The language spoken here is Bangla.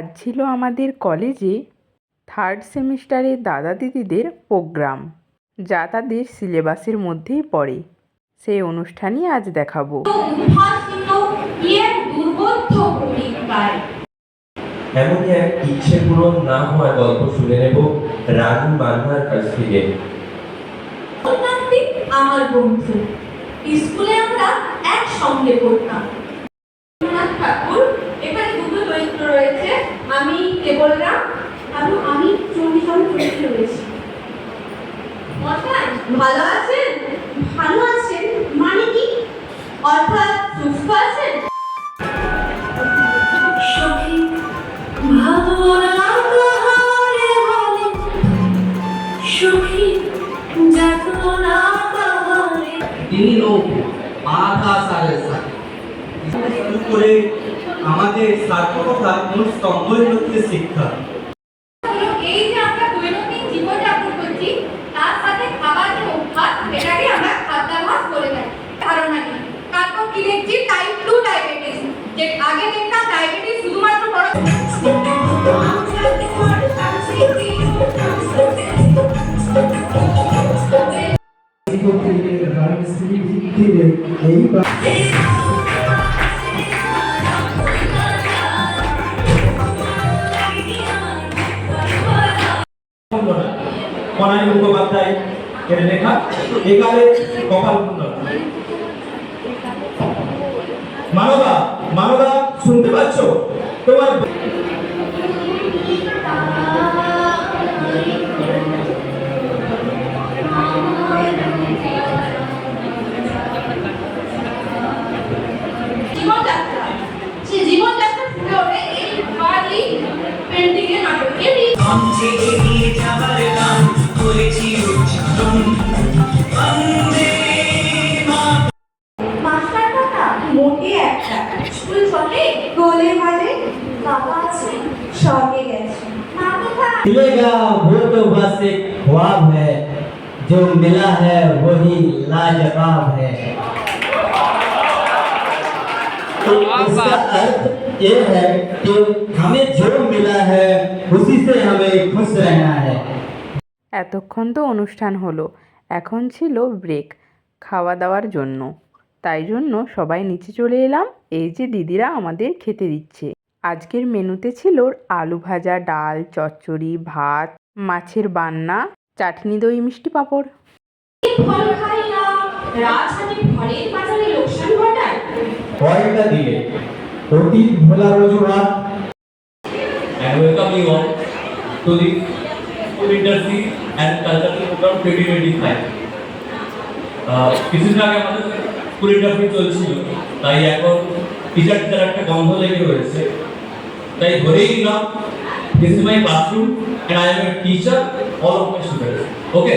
ছিল আমাদের কলেজে থার্ড সেমিস্টারের দাদা দিদিদের প্রোগ্রাম যা তাদের সিলেবাসের মধ্যেই পড়ে। সেই অনুষ্ঠানই আজ দেখাবো। এমনই এক ইচ্ছে পূরণ না হওয়া গল্প শুনে নেব রানী মান্নার কাছ থেকে। আমার বন্ধু স্কুলে আমরা একসঙ্গে পড়তাম। আমি কেবলরাম এবং আমি চণ্ডীচরণ চরিত্রে রয়েছি। অর্থাৎ ভালো আছেন ভালো আছেন মানে কি? অর্থাৎ সুস্থ আছেন? সখী যাতনা আধা সাড়ে সাত শুরু করে আমাদের সার্থকতা কোন স্তম্ভের মধ্যে শিক্ষা। এই যে আমরা দৈনন্দিন জীবনযাপন করছি তার সাথে খাবার যে অভ্যাস সেটাকে আমরা খাদ্যাভ্যাস বলে থাকি। ধারণা নেই তারপর কি দেখছি? টাইপ টু ডায়াবেটিস যে আগে দেখতাম ডায়াবেটিস শুধুমাত্র বড় কনাই মুখোপাধ্যায় এর লেখা একালে কপাল মানবা মানবা শুনতে পাচ্ছ? তোমার জীবনযাত্রা। ফুটে ওঠে এই বাড়ি পেন্টিং এর নাটকে। স্কুল চলে গোলে মালে বাবা আছে স্বর্গে গেছে মা কোথায় मिलेगा वो तो बस एक ख्वाब है जो मिला है वही लाजवाब है तो इसका अर्थ ये है कि हमें जो मिला है उसी से हमें खुश रहना है এতক্ষণ তো অনুষ্ঠান হলো এখন ছিল ব্রেক খাওয়া দাওয়ার জন্য তাই জন্য সবাই নিচে চলে এলাম। এই যে দিদিরা আমাদের খেতে দিচ্ছে। আজকের মেনুতে ছিল আলু ভাজা ডাল চচ্চড়ি ভাত মাছের বান্না চাটনি দই মিষ্টি পাঁপড়। ফল খাইয়া রাজহাটে ঘরের বাজারে লোকসান ঘটায়। কয়টা দিলে অতীত ভোলার অজুহাত welcome you all to the Food Industry and Cultural Program 2025. আহ, কিছুদিন আগে আমাদের ইন্টারভিউ চলছিল, তাই এখন টিচার টিচার একটা গন্ধ লেগে রয়েছে। তাই ধরেই নিলাম this is my classroom and I am teacher all of my students okay